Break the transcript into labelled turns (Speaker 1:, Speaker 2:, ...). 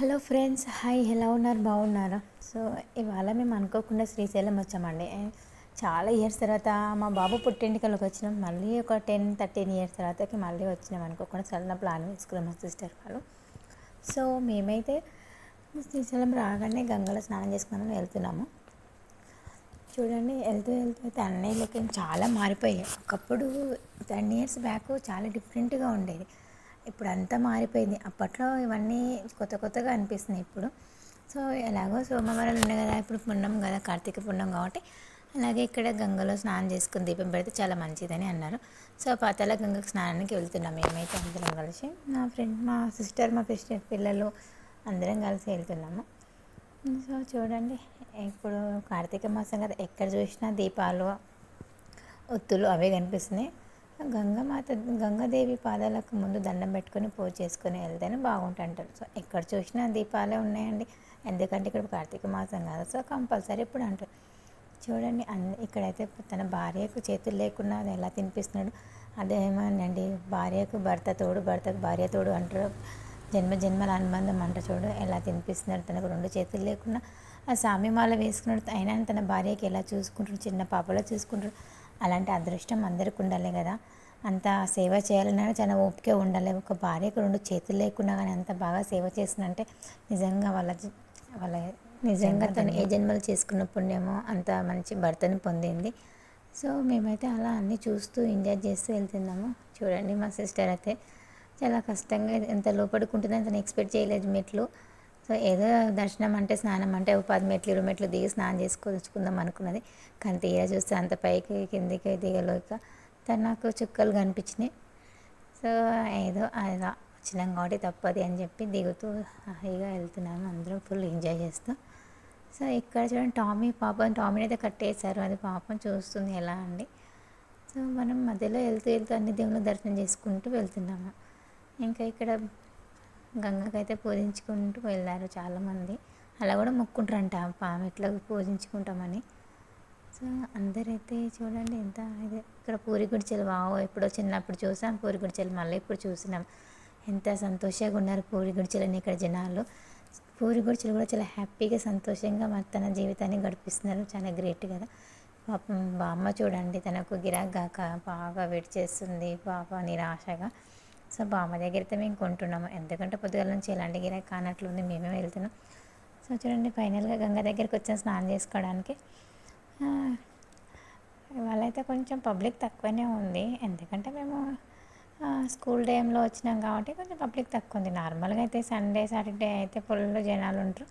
Speaker 1: Hello friends hi. ఎలా ఉన్నారు? బాగున్నారా? సో ఇవాళ మేము అనుకోకుండా శ్రీశైలం వచ్చామండి. చాలా ఇయర్స్ తర్వాత మా బాబు పుట్టింటికలకు వచ్చినాం. మళ్ళీ ఒక టెన్ థర్టీన్ ఇయర్స్ తర్వాతకి మళ్ళీ వచ్చినాం అనుకోకుండా సడన్ ప్లాన్ వేసుకున్నాం మా సిస్టర్ వాళ్ళు. సో మేమైతే శ్రీశైలం రాగానే గంగలో స్నానం చేసుకున్నామని వెళ్తున్నాము. చూడండి వెళ్తూ వెళ్తూ అయితే అన్నయ్య లెక్క చాలా మారిపోయాయి. ఒకప్పుడు టెన్ ఇయర్స్ బ్యాక్ చాలా డిఫరెంట్గా ఉండేది. ఇప్పుడు అంతా మారిపోయింది. అప్పట్లో ఇవన్నీ కొత్త కొత్తగా అనిపిస్తున్నాయి ఇప్పుడు. సో ఎలాగో సోమవారాలు ఉన్నాయి కదా ఇప్పుడు పుణ్యం కదా కార్తీక పుణ్యం కాబట్టి. అలాగే ఇక్కడ గంగలో స్నానం చేసుకుని దీపం పెడితే చాలా మంచిదని అన్నారు. సో పాతాల గంగకు స్నానానికి వెళ్తున్నాం మేమైతే అందరం కలిసి. మా ఫ్రెండ్ మా సిస్టర్ మా సిస్టర్ పిల్లలు అందరం కలిసి వెళ్తున్నాము. సో చూడండి ఇప్పుడు కార్తీక మాసం కదా ఎక్కడ చూసినా దీపాలు ఒత్తులు అవే కనిపిస్తున్నాయి. గంగమాత గంగాదేవి పాదాలకు ముందు దండం పెట్టుకొని పూజ చేసుకొని వెళ్తేనే బాగుంటుంటారు. సో ఎక్కడ చూసినా దీపాలే ఉన్నాయండి. ఎందుకంటే ఇక్కడ కార్తీక మాసం కాదు సో కంపల్సరీ ఇప్పుడు అంటారు. చూడండి అన్ని ఇక్కడైతే తన భార్యకు చేతులు లేకుండా అది ఎలా తినిపిస్తున్నాడు. అదేమోనండి భార్యకు భర్త తోడు భర్తకు భార్య తోడు అంటారు. జన్మ జన్మల అనుబంధం అంట చూడు ఎలా తినిపిస్తున్నాడు. తనకు రెండు చేతులు లేకుండా ఆ సామ్యమాల వేసుకున్నాడు. అయినా తన భార్యకి ఎలా చూసుకుంటాడు చిన్న పాపలో చూసుకుంటాడు. అలాంటి అదృష్టం అందరికి ఉండాలి కదా. అంత సేవ చేయాలన్నా చాలా ఓపిక ఉండాలి. ఒక భార్యకు రెండు చేతులు లేకున్నా కానీ అంత బాగా సేవ చేస్తుందంటే నిజంగా వాళ్ళ వాళ్ళ నిజంగా తను ఏ జన్మలు చేసుకున్న పుణ్యమో అంత మంచి భర్తని పొందింది. సో మేమైతే అలా అన్నీ చూస్తూ ఎంజాయ్ చేస్తూ వెళ్తున్నాము. చూడండి మా సిస్టర్ అయితే. చాలా కష్టంగా ఎంత లోపడుకుంటుందో అంత ఎక్స్పెక్ట్ చేయలేదు మెట్లు. సో ఏదో దర్శనం అంటే స్నానం అంటే ఒక పది మెట్లు ఇరవై మెట్లు దిగి స్నానం చేసుకొచ్చుకుందాం అనుకున్నది. కానీ తీరా చూస్తే అంత పైకి కిందికి దిగలేక తను నాకు చుక్కలు కనిపించినాయి. సో ఏదో అలా వచ్చినాం కాబట్టి తప్పది అని చెప్పి దిగుతూ హాయిగా వెళ్తున్నాము. అందరం ఫుల్ ఎంజాయ్ చేస్తూ. సో ఇక్కడ చూడండి టామీ పాపం టామీని అయితే కట్టేశారు. అది పాపం చూస్తుంది ఎలా అండి. సో మనం మధ్యలో వెళ్తూ వెళ్తూ అన్ని దేవుళ్ళు దర్శనం చేసుకుంటూ వెళ్తున్నాము. ఇంకా ఇక్కడ గంగకైతే పూజించుకుంటూ వెళ్ళారు చాలామంది. అలా కూడా మొక్కుంటారంట పాము ఎట్లా పూజించుకుంటామని. సో అందరైతే చూడండి ఎంత ఇది. ఇక్కడ పూరి గుడిచెలు వావు ఎప్పుడో చిన్నప్పుడు చూసాం పూరి గుడిచెలు మళ్ళీ ఇప్పుడు చూసినాం. ఎంత సంతోషంగా ఉన్నారు పూరి గుడిచెలని ఇక్కడ జనాలు. పూరి గుడిచెలు కూడా చాలా హ్యాపీగా సంతోషంగా మరి తన జీవితాన్ని గడిపిస్తున్నారు. చాలా గ్రేట్ కదా. పాపం బామ్మ చూడండి తనకు గిరాక్ కాక బాగా వెయిట్ చేస్తుంది పాప నిరాశగా. సో బామ్మ దగ్గర అయితే మేము కొంటున్నాము. ఎందుకంటే పొద్దుగాల నుంచి ఎలాంటి గిరాక్ కానట్లుంది మేమే వెళ్తున్నాం. సో చూడండి ఫైనల్గా గంగ దగ్గరికి వచ్చాం స్నానం చేసుకోవడానికి. ఇవాళైతే కొంచెం పబ్లిక్ తక్కువనే ఉంది. ఎందుకంటే మేము స్కూల్ టైంలో వచ్చినాం కాబట్టి కొంచెం పబ్లిక్ తక్కువ ఉంది. నార్మల్గా అయితే సండే సాటర్డే అయితే ఫుల్ జనాలు ఉంటారు.